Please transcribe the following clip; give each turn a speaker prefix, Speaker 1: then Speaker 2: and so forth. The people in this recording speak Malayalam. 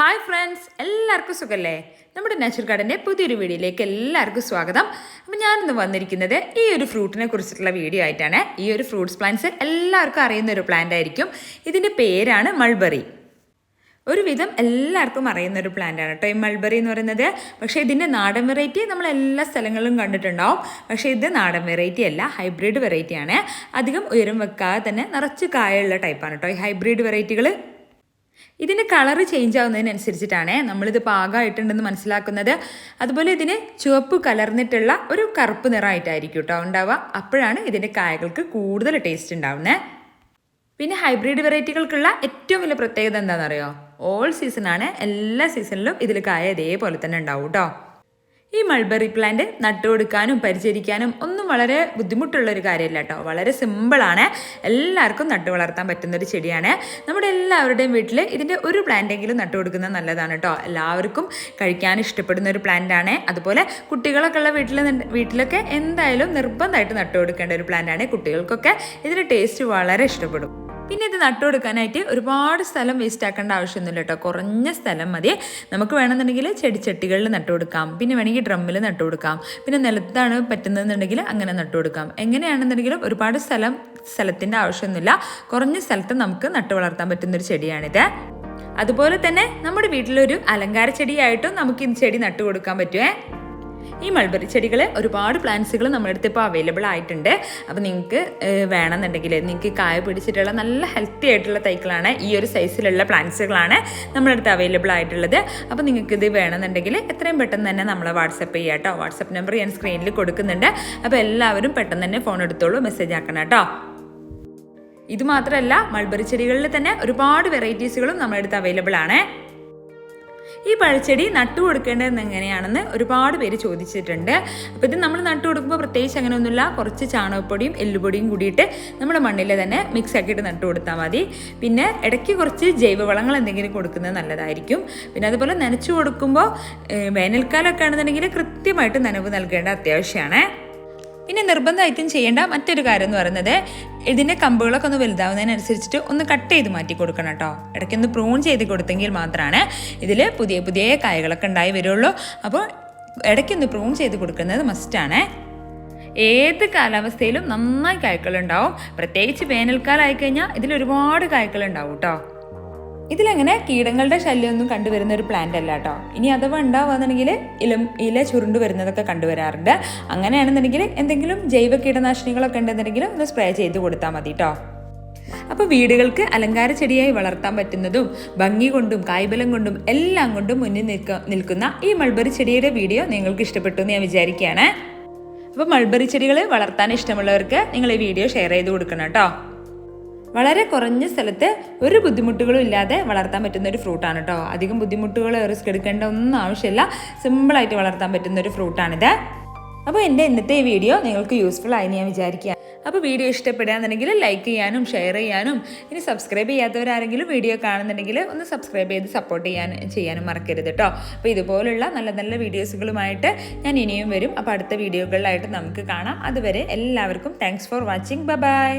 Speaker 1: ഹായ് ഫ്രണ്ട്സ് എല്ലാവർക്കും സുഖല്ലേ? നമ്മുടെ നാച്ചുറൽ ഗാർഡന്റെ പുതിയൊരു വീഡിയോയിലേക്ക് എല്ലാവർക്കും സ്വാഗതം. അപ്പം ഞാനിന്ന് വന്നിരിക്കുന്നത് ഈ ഒരു ഫ്രൂട്ടിനെ കുറിച്ചിട്ടുള്ള വീഡിയോ ആയിട്ടാണ്. ഈ ഒരു ഫ്രൂട്ട്സ് പ്ലാന്റ്സ് എല്ലാവർക്കും അറിയുന്ന ഒരു പ്ലാന്റ് ആയിരിക്കും. ഇതിന്റെ പേരാണ് മൾബറി. ഒരുവിധം എല്ലാവർക്കും അറിയുന്ന ഒരു പ്ലാന്റ് ആണ് കേട്ടോ ഈ മൾബറി എന്ന് പറയുന്നത്. പക്ഷേ ഇതിന്റെ നാടൻ വെറൈറ്റി നമ്മൾ എല്ലാ സ്ഥലങ്ങളിലും കണ്ടിട്ടുണ്ടാവും. പക്ഷേ ഇത് നാടൻ വെറൈറ്റി അല്ല ഹൈബ്രിഡ് വെറൈറ്റി ആണ്. അധികം ഉയരം വെക്കാതെ തന്നെ നിറച്ച് കായുള്ള ടൈപ്പാണ് കേട്ടോ ഈ ഹൈബ്രിഡ് വെറൈറ്റികൾ. ഇതിന്റെ കളറ് ചേഞ്ച് ആവുന്നതിനനുസരിച്ചിട്ടാണ് നമ്മളിത് പാകമായിട്ടുണ്ടെന്ന് മനസ്സിലാക്കുന്നത്. അതുപോലെ ഇതിന് ചുവപ്പ് കലർന്നിട്ടുള്ള ഒരു കറുപ്പ് നിറമായിട്ടായിരിക്കും കേട്ടോ ഉണ്ടാവുക. അപ്പോഴാണ് ഇതിന്റെ കായകൾക്ക് കൂടുതൽ ടേസ്റ്റ് ഉണ്ടാവുന്നത് പിന്നെ ഹൈബ്രിഡ് വെറൈറ്റികൾക്കുള്ള ഏറ്റവും വലിയ പ്രത്യേകത എന്താണെന്നറിയോ? ഓൾ സീസണാണ് എല്ലാ സീസണിലും ഇതിൽ കായ ഇതേപോലെ തന്നെ ഉണ്ടാവും കേട്ടോ ഈ മൾബറി പ്ലാന്റ് നട്ടുകൊടുക്കാനും പരിചരിക്കാനും ഒന്നും വളരെ ബുദ്ധിമുട്ടുള്ള ഒരു കാര്യമല്ല കേട്ടോ വളരെ സിമ്പിളാണ് എല്ലാവർക്കും നട്ടു വളർത്താൻ പറ്റുന്ന ഒരു ചെടിയാണ്. നമ്മുടെ എല്ലാവരുടെയും വീട്ടിൽ ഇതിന്റെ ഒരു പ്ലാന്റെങ്കിലും നട്ടു കൊടുക്കുന്നത് നല്ലതാണ് കേട്ടോ എല്ലാവർക്കും കഴിക്കാൻ ഇഷ്ടപ്പെടുന്ന ഒരു പ്ലാന്റ് ആണ്. അതുപോലെ കുട്ടികളൊക്കെ ഉള്ള വീട്ടിൽ വീട്ടിലൊക്കെ എന്തായാലും നിർബന്ധമായിട്ട് നട്ടു കൊടുക്കേണ്ട ഒരു പ്ലാന്റാണ് കുട്ടികൾക്കൊക്കെ ഇതിന്റെ ടേസ്റ്റ് വളരെ ഇഷ്ടപ്പെടും. പിന്നെ ഇത് നട്ടുകൊടുക്കാനായിട്ട് ഒരുപാട് സ്ഥലം വേസ്റ്റ് ആക്കേണ്ട ആവശ്യമൊന്നുമില്ല കേട്ടോ. കുറഞ്ഞ സ്ഥലം മതി. നമുക്ക് വേണമെന്നുണ്ടെങ്കിൽ ചെടിച്ചട്ടികളിൽ നട്ടുകൊടുക്കാം. പിന്നെ വേണമെങ്കിൽ ഡ്രമ്മിൽ നട്ടുകൊടുക്കാം. പിന്നെ നിലത്താണ് പറ്റുന്നതെന്നുണ്ടെങ്കിൽ അങ്ങനെ നട്ടുകൊടുക്കാം. എങ്ങനെയാണെന്നുണ്ടെങ്കിലും ഒരുപാട് സ്ഥലം സ്ഥലത്തിന്റെ ആവശ്യമൊന്നുമില്ല. കുറഞ്ഞ സ്ഥലത്ത് നമുക്ക് നട്ടു വളർത്താൻ പറ്റുന്നൊരു ചെടിയാണിത്. അതുപോലെ തന്നെ നമ്മുടെ വീട്ടിലൊരു അലങ്കാര ചെടിയായിട്ടും നമുക്ക് ഈ ചെടി നട്ടു കൊടുക്കാൻ പറ്റുമേ ഈ മൾബറി ചെടികൾ ഒരുപാട് പ്ലാന്റ്സുകൾ നമ്മുടെ അടുത്ത് ഇപ്പോൾ അവൈലബിൾ ആയിട്ടുണ്ട്. അപ്പോൾ നിങ്ങൾക്ക് വേണമെന്നുണ്ടെങ്കിൽ നിങ്ങൾക്ക് കായ പിടിച്ചിട്ടുള്ള നല്ല ഹെൽത്തി ആയിട്ടുള്ള തൈകളാണ് ഈ ഒരു സൈസിലുള്ള പ്ലാന്റ്സുകളാണ് നമ്മുടെ അടുത്ത് അവൈലബിൾ ആയിട്ടുള്ളത്. അപ്പോൾ നിങ്ങൾക്ക് ഇത് വേണമെന്നുണ്ടെങ്കിൽ എത്രയും പെട്ടെന്ന് തന്നെ നമ്മളെ വാട്സപ്പ് ചെയ്യുക കേട്ടോ. വാട്സപ്പ് നമ്പർ ഞാൻ സ്ക്രീനിൽ കൊടുക്കുന്നുണ്ട്. അപ്പോൾ എല്ലാവരും പെട്ടെന്ന് തന്നെ ഫോൺ എടുത്തോളൂ മെസ്സേജ് ആക്കണം കേട്ടോ. ഇതുമാത്രമല്ല മൾബറി ചെടികളിൽ തന്നെ ഒരുപാട് വെറൈറ്റീസുകളും നമ്മുടെ അടുത്ത് അവൈലബിൾ ആണ്. ഈ പഴച്ചെടി നട്ടു കൊടുക്കേണ്ടത് എങ്ങനെയാണെന്ന് ഒരുപാട് പേര് ചോദിച്ചിട്ടുണ്ട്. അപ്പോൾ ഇത് നമ്മൾ നട്ടു കൊടുക്കുമ്പോൾ പ്രത്യേകിച്ച് അങ്ങനെയൊന്നുമില്ല. കുറച്ച് ചാണകപ്പൊടിയും എല്ലുപൊടിയും കൂടിയിട്ട് നമ്മുടെ മണ്ണിൽ തന്നെ മിക്സ് ആക്കിയിട്ട് നട്ടു കൊടുത്താൽ മതി. പിന്നെ ഇടയ്ക്ക് കുറച്ച് ജൈവവളങ്ങൾ എന്തെങ്കിലും കൊടുക്കുന്നത് നല്ലതായിരിക്കും. പിന്നെ അതുപോലെ നനച്ചു കൊടുക്കുമ്പോൾ വേനൽക്കാലമൊക്കെ ആണെന്നുണ്ടെങ്കിൽ കൃത്യമായിട്ട് നനവ് നൽകേണ്ട അത്യാവശ്യമാണ്. പിന്നെ നിർബന്ധമായിട്ടും ചെയ്യേണ്ട മറ്റൊരു കാര്യം എന്ന് പറയുന്നത് ഇതിന്റെ കമ്പുകളൊക്കെ ഒന്ന് വലുതാവുന്നതിനനുസരിച്ചിട്ട് ഒന്ന് കട്ട് ചെയ്ത് മാറ്റി കൊടുക്കണം കേട്ടോ. ഇടയ്ക്കൊന്ന് പ്രൂൺ ചെയ്ത് കൊടുത്തെങ്കിൽ മാത്രമാണ് ഇതിൽ പുതിയ പുതിയ കായകളൊക്കെ ഉണ്ടായി വരുള്ളൂ. അപ്പോൾ ഇടയ്ക്കൊന്ന് പ്രൂൺ ചെയ്ത് കൊടുക്കുന്നത് മസ്റ്റാണ് ഏത് കാലാവസ്ഥയിലും നന്നായി കായ്ക്കളുണ്ടാവും. പ്രത്യേകിച്ച് വേനൽക്കാലം ആയിക്കഴിഞ്ഞാൽ ഇതിൽ ഒരുപാട് കായ്ക്കളുണ്ടാവും കേട്ടോ. ഇതിലങ്ങനെ കീടങ്ങളുടെ ശല്യമൊന്നും കണ്ടുവരുന്ന ഒരു പ്ലാന്റ് അല്ല കേട്ടോ ഇനി അഥവാ ഉണ്ടാവുകയാണെന്നുണ്ടെങ്കിൽ ഇല ഇല ചുരുണ്ട് വരുന്നതൊക്കെ കണ്ടുവരാറുണ്ട്. അങ്ങനെയാണെന്നുണ്ടെങ്കിൽ എന്തെങ്കിലും ജൈവ കീടനാശിനികളൊക്കെ ഉണ്ടെന്നുണ്ടെങ്കിൽ ഒന്ന് സ്പ്രേ ചെയ്ത് കൊടുത്താൽ മതി കേട്ടോ അപ്പോൾ വീടുകൾക്ക് അലങ്കാര ചെടിയായി വളർത്താൻ പറ്റുന്നതും ഭംഗി കൊണ്ടും കായ്ബലം കൊണ്ടും എല്ലാം കൊണ്ടും മുന്നിൽ നിൽക്ക നിൽക്കുന്ന ഈ മൾബറി ചെടിയുടെ വീഡിയോ നിങ്ങൾക്ക് ഇഷ്ടപ്പെട്ടു എന്ന് ഞാൻ വിചാരിക്കുകയാണ്. അപ്പോൾ മൾബറി ചെടികൾ വളർത്താൻ ഇഷ്ടമുള്ളവർക്ക് നിങ്ങൾ ഈ വീഡിയോ ഷെയർ ചെയ്ത് കൊടുക്കണം കേട്ടോ വളരെ കുറഞ്ഞ സ്ഥലത്ത് ഒരു ബുദ്ധിമുട്ടുകളും ഇല്ലാതെ വളർത്താൻ പറ്റുന്ന ഒരു ഫ്രൂട്ടാണ് കേട്ടോ അധികം ബുദ്ധിമുട്ടുകൾ റിസ്ക് എടുക്കേണ്ട ഒന്നും ആവശ്യമില്ല. സിമ്പിളായിട്ട് വളർത്താൻ പറ്റുന്ന ഒരു ഫ്രൂട്ടാണിത്. അപ്പോൾ എന്റെ ഇന്നത്തെ ഈ വീഡിയോ നിങ്ങൾക്ക് യൂസ്ഫുൾ ആയി ഞാൻ വിചാരിക്കുക അപ്പോൾ വീഡിയോ ഇഷ്ടപ്പെടുകയാണെന്നുണ്ടെങ്കിൽ ലൈക്ക് ചെയ്യാനും ഷെയർ ചെയ്യാനും ഇനി സബ്സ്ക്രൈബ് ചെയ്യാത്തവരാരെങ്കിലും വീഡിയോ കാണുന്നുണ്ടെങ്കിൽ ഒന്ന് സബ്സ്ക്രൈബ് ചെയ്ത് സപ്പോർട്ട് ചെയ്യാൻ ചെയ്യാനും മറക്കരുത് കേട്ടോ അപ്പോൾ ഇതുപോലുള്ള നല്ല നല്ല വീഡിയോസുകളുമായിട്ട് ഞാൻ ഇനിയും വരും. അപ്പോൾ അടുത്ത വീഡിയോകളിലായിട്ട് നമുക്ക് കാണാം. അതുവരെ എല്ലാവർക്കും താങ്ക്സ് ഫോർ വാച്ചിങ് ബൈ